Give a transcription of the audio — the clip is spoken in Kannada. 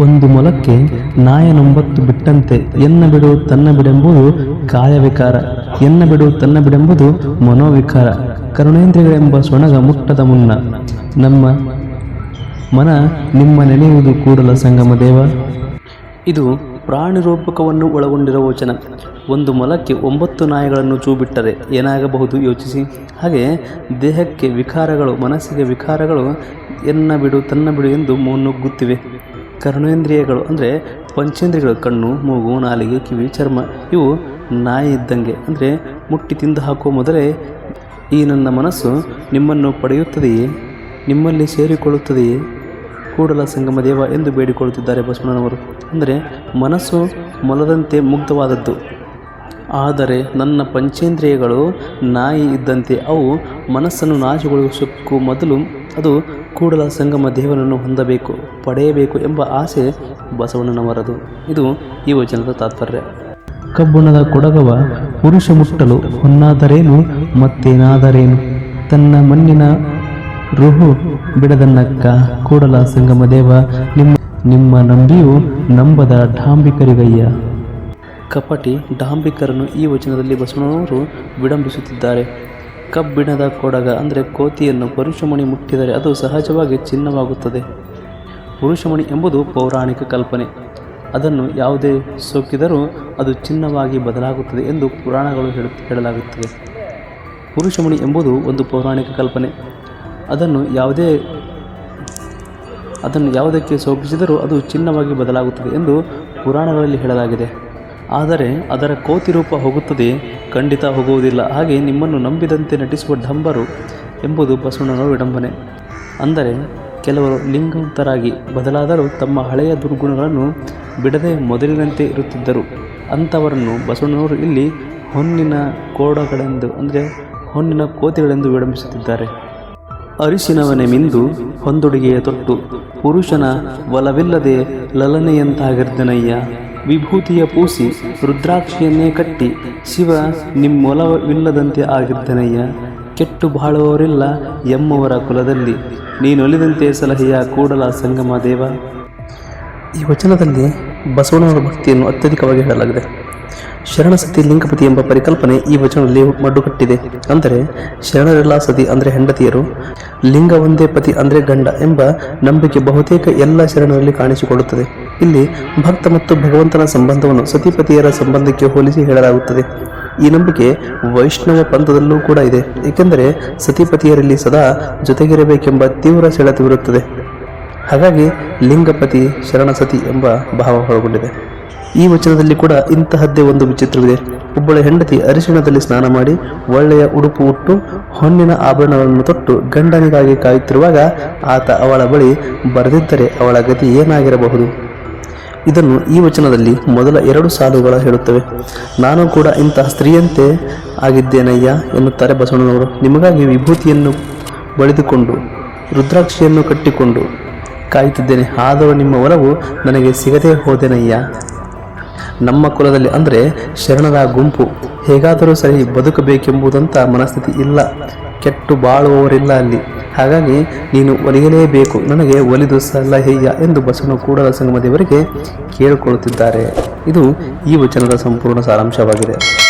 ಒಂದು ಮೊಲಕ್ಕೆ ನಾಯನೊಂಬತ್ತು ಬಿಟ್ಟಂತೆ ಎನ್ನ ಬಿಡು ತನ್ನ ಬಿಡೆಂಬುದು ಕಾಯವಿಕಾರ ಎನ್ನ ಬಿಡು ತನ್ನ ಬಿಡೆಂಬುದು ಮನೋವಿಕಾರ ಕರುಣೇಂದ್ರಿಗಳೆಂಬ ಸೊಣಗ ಮುಟ್ಟದ ಮುನ್ನ. ನಮ್ಮ ಮನ ನಿಮ್ಮ ನೆನೆಯುವುದು ಕೂಡಲ ಸಂಗಮ ದೇವ. ಇದು ಪ್ರಾಣಿ ರೂಪಕವನ್ನು ಒಳಗೊಂಡಿರುವ ವಚನ. ಒಂದು ಮೊಲಕ್ಕೆ ಒಂಬತ್ತು ನಾಯಿಗಳನ್ನು ಚೂ ಬಿಟ್ಟರೆ ಏನಾಗಬಹುದು ಯೋಚಿಸಿ. ಹಾಗೆ ದೇಹಕ್ಕೆ ವಿಕಾರಗಳು, ಮನಸ್ಸಿಗೆ ವಿಕಾರಗಳು ಎನ್ನ ಬಿಡು ತನ್ನ ಬಿಡು ಎಂದು ಮುನ್ನುಗ್ಗುತ್ತಿವೆ ಕರ್ಣೇಂದ್ರಿಯಗಳು, ಅಂದರೆ ಪಂಚೇಂದ್ರಿಯಗಳು, ಕಣ್ಣು, ಮೂಗು, ನಾಲಿಗೆ, ಕಿವಿ, ಚರ್ಮ, ಇವು ನಾಯಿ ಇದ್ದಂಗೆ. ಅಂದರೆ ಮುಟ್ಟಿ ತಿಂದು ಹಾಕುವ ಮೊದಲೇ ಈ ನನ್ನ ಮನಸ್ಸು ನಿಮ್ಮನ್ನು ಪಡೆಯುತ್ತದೆಯೇ? ನಿಮ್ಮಲ್ಲಿ ಸೇರಿಕೊಳ್ಳುತ್ತದೆಯೇ? ಕೂಡಲ ಸಂಗಮ ದೇವ ಎಂದು ಬೇಡಿಕೊಳ್ಳುತ್ತಿದ್ದಾರೆ ಬಸವಣ್ಣನವರು. ಅಂದರೆ ಮನಸ್ಸು ಮೊಲದಂತೆ ಮುಗ್ಧವಾದದ್ದು. ಆದರೆ ನನ್ನ ಪಂಚೇಂದ್ರಿಯಗಳು ನಾಯಿ ಇದ್ದಂತೆ ಅವು ಮನಸ್ಸನ್ನು ನಾಶಗೊಳಿಸಕ್ಕೂ ಮೊದಲು ಅದು ಕೂಡಲ ಸಂಗಮ ದೇವನನ್ನು ಹೊಂದಬೇಕು, ಪಡೆಯಬೇಕು ಎಂಬ ಆಸೆ ಬಸವಣ್ಣನವರದು ಇದು ಈ ವಚನದ ತಾತ್ಪರ್ಯ. ಕಬ್ಬುಣದ ಕೊಡಗವ ಪುರುಷ ಮುಟ್ಟಲು ಹೊನ್ನಾದರೇನು, ಮತ್ತೇನಾದರೇನು? ತನ್ನ ಮಣ್ಣಿನ ರುಹು ಬಿಡದನ್ನಕ್ಕ ಕೂಡಲ ಸಂಗಮ ದೇವ, ನಿಮ್ಮ ನಿಮ್ಮ ನಂಬಿಯು ನಂಬದ ಡಾಂಬಿಕರಿಗಯ್ಯ. ಕಪಟಿ ಡಾಂಬಿಕರನ್ನು ಈ ವಚನದಲ್ಲಿ ಬಸವಣ್ಣನವರು ವಿಡಂಬಿಸುತ್ತಿದ್ದಾರೆ. ಕಬ್ಬಿಣದ ಕೊಡಗ ಅಂದರೆ ಕೋತಿಯನ್ನು ಪುರುಷಮಣಿ ಮುಟ್ಟಿದರೆ ಅದು ಸಹಜವಾಗಿ ಚಿನ್ನವಾಗುತ್ತದೆ. ಪುರುಷಮಣಿ ಎಂಬುದು ಪೌರಾಣಿಕ ಕಲ್ಪನೆ. ಅದನ್ನು ಯಾವುದೇ ಸೋಕಿದರೂ ಅದು ಚಿನ್ನವಾಗಿ ಬದಲಾಗುತ್ತದೆ ಎಂದು ಪುರಾಣಗಳು ಹೇಳು ಹೇಳಲಾಗುತ್ತದೆ ಪುರುಷಮಣಿ ಎಂಬುದು ಒಂದು ಪೌರಾಣಿಕ ಕಲ್ಪನೆ. ಅದನ್ನು ಯಾವುದೇ, ಅದನ್ನು ಯಾವುದಕ್ಕೆ ಸೋಕಿಸಿದರೂ ಅದು ಚಿನ್ನವಾಗಿ ಬದಲಾಗುತ್ತದೆ ಎಂದು ಪುರಾಣಗಳಲ್ಲಿ ಹೇಳಲಾಗಿದೆ. ಆದರೆ ಅದರ ಕೋತಿ ರೂಪ ಹೋಗುತ್ತದೆ, ಖಂಡಿತ ಹೋಗುವುದಿಲ್ಲ. ಹಾಗೆ ನಿಮ್ಮನ್ನು ನಂಬಿದಂತೆ ನಟಿಸುವ ಡಂಬರು ಎಂಬುದು ಬಸವಣ್ಣನ ವಿಡಂಬನೆ. ಅಂದರೆ ಕೆಲವರು ಲಿಂಗಂತರಾಗಿ ಬದಲಾದರೂ ತಮ್ಮ ಹಳೆಯ ದುರ್ಗುಣಗಳನ್ನು ಬಿಡದೆ ಮೊದಲಿನಂತೆ ಇರುತ್ತಿದ್ದರು. ಅಂಥವರನ್ನು ಬಸವಣ್ಣನವರು ಇಲ್ಲಿ ಹೊನ್ನಿನ ಕೋಡಗಳೆಂದು, ಅಂದರೆ ಹೊನ್ನಿನ ಕೋತಿಗಳೆಂದು ವಿಡಂಬಿಸುತ್ತಿದ್ದಾರೆ. ಅರಿಶಿನವನೆ ಮಿಂದು ಹೊಂದುಡುಗೆಯ ತೊಟ್ಟು. ಪುರುಷನ ಒಲವಿಲ್ಲದೆ ಲಲನೆಯಂತಾಗಿರ್ದನಯ್ಯ ವಿಭೂತಿಯ ಪೂಸಿ ರುದ್ರಾಕ್ಷಿಯನ್ನೇ ಕಟ್ಟಿ, ಶಿವ ನಿಮ್ಮೊಲವಿಲ್ಲದಂತೆ ಆಗಿದ್ದನಯ್ಯ ಕೆಟ್ಟು ಬಾಳುವವರಿಲ್ಲ ಎಮ್ಮವರ ಕುಲದಲ್ಲಿ. ನೀನೊಲಿದಂತೆ ಸಲಹೆಯ ಕೂಡಲ ಸಂಗಮ ದೇವ. ಈ ವಚನದಲ್ಲಿ ಬಸವಣ್ಣನವರ ಭಕ್ತಿಯನ್ನು ಅತ್ಯಧಿಕವಾಗಿ ಹೇಳಲಾಗಿದೆ. ಶರಣಸತಿ ಲಿಂಗಪತಿ ಎಂಬ ಪರಿಕಲ್ಪನೆ ಈ ವಚನದಲ್ಲಿ ಮಡ್ಡುಕಟ್ಟಿದೆ ಅಂದರೆ, ಶರಣರೆಲ್ಲ ಸತಿ ಅಂದರೆ ಹೆಂಡತಿಯರು, ಲಿಂಗ ಒಂದೇ ಪತಿ ಅಂದರೆ ಗಂಡ ಎಂಬ ನಂಬಿಕೆ ಬಹುತೇಕ ಎಲ್ಲ ಶರಣರಲ್ಲಿ ಕಾಣಿಸಿಕೊಳ್ಳುತ್ತದೆ. ಇಲ್ಲಿ ಭಕ್ತ ಮತ್ತು ಭಗವಂತನ ಸಂಬಂಧವನ್ನು ಸತಿಪತಿಯರ ಸಂಬಂಧಕ್ಕೆ ಹೋಲಿಸಿ ಹೇಳಲಾಗುತ್ತದೆ. ಈ ನಂಬಿಕೆ ವೈಷ್ಣವ ಪಂಥದಲ್ಲೂ ಕೂಡ ಇದೆ. ಏಕೆಂದರೆ ಸತಿಪತಿಯರಲ್ಲಿ ಸದಾ ಜೊತೆಗಿರಬೇಕೆಂಬ ತೀವ್ರ ಸೆಳೆತವಿರುತ್ತದೆ ಹಾಗಾಗಿ ಲಿಂಗಪತಿ, ಶರಣಸತಿ ಎಂಬ ಭಾವ ಒಳಗೊಂಡಿದೆ. ಈ ವಚನದಲ್ಲಿ ಕೂಡ ಇಂತಹದ್ದೇ ಒಂದು ವಿಚಿತ್ರವಿದೆ. ಒಬ್ಬಳ ಹೆಂಡತಿ ಅರಿಶಿಣದಲ್ಲಿ ಸ್ನಾನ ಮಾಡಿ ಒಳ್ಳೆಯ ಉಡುಪು ಉಟ್ಟು ಹೊನ್ನಿನ ಆಭರಣಗಳನ್ನು ತೊಟ್ಟು ಗಂಡನಿಗಾಗಿ ಕಾಯುತ್ತಿರುವಾಗ ಆತ ಅವಳ ಬಳಿ ಬರೆದಿದ್ದರೆ ಅವಳ ಗತಿ ಏನಾಗಿರಬಹುದು? ಇದನ್ನು ಈ ವಚನದಲ್ಲಿ ಮೊದಲ ಎರಡು ಸಾಲುಗಳ ಹೇಳುತ್ತವೆ. ನಾನು ಕೂಡ ಇಂತಹ ಸ್ತ್ರೀಯಂತೆ ಆಗಿದ್ದೇನಯ್ಯ ಎನ್ನುತ್ತಾರೆ ಬಸವಣ್ಣನವರು. ನಿಮಗಾಗಿ ವಿಭೂತಿಯನ್ನು ಬಳಿದುಕೊಂಡು, ರುದ್ರಾಕ್ಷಿಯನ್ನು ಕಟ್ಟಿಕೊಂಡು ಕಾಯುತ್ತಿದ್ದೇನೆ. ಆದರೂ ನಿಮ್ಮ ಒಲವು ನನಗೆ ಸಿಗದೇ ಹೋದೆನಯ್ಯ? ನಮ್ಮ ಕುಲದಲ್ಲಿ ಅಂದರೆ ಶರಣರ ಗುಂಪು. ಹೇಗಾದರೂ ಸರಿ ಬದುಕಬೇಕೆಂಬುದಂಥ ಮನಸ್ಥಿತಿ ಇಲ್ಲ. ಕೆಟ್ಟು ಬಾಳುವವರಿಲ್ಲ ಅಲ್ಲಿ. ಹಾಗಾಗಿ ನೀನು ಒಲಿಯಲೇಬೇಕು. ನನಗೆ ಒಲಿದು ಸಲಹೆಯ ಎಂದು ಬಸವನ ಕೂಡಲ ಸಂಗಮ ದೇವರಿಗೆ ಕೇಳಿಕೊಳ್ಳುತ್ತಿದ್ದಾರೆ. ಇದು ಈ ವಚನದ ಸಂಪೂರ್ಣ ಸಾರಾಂಶವಾಗಿದೆ.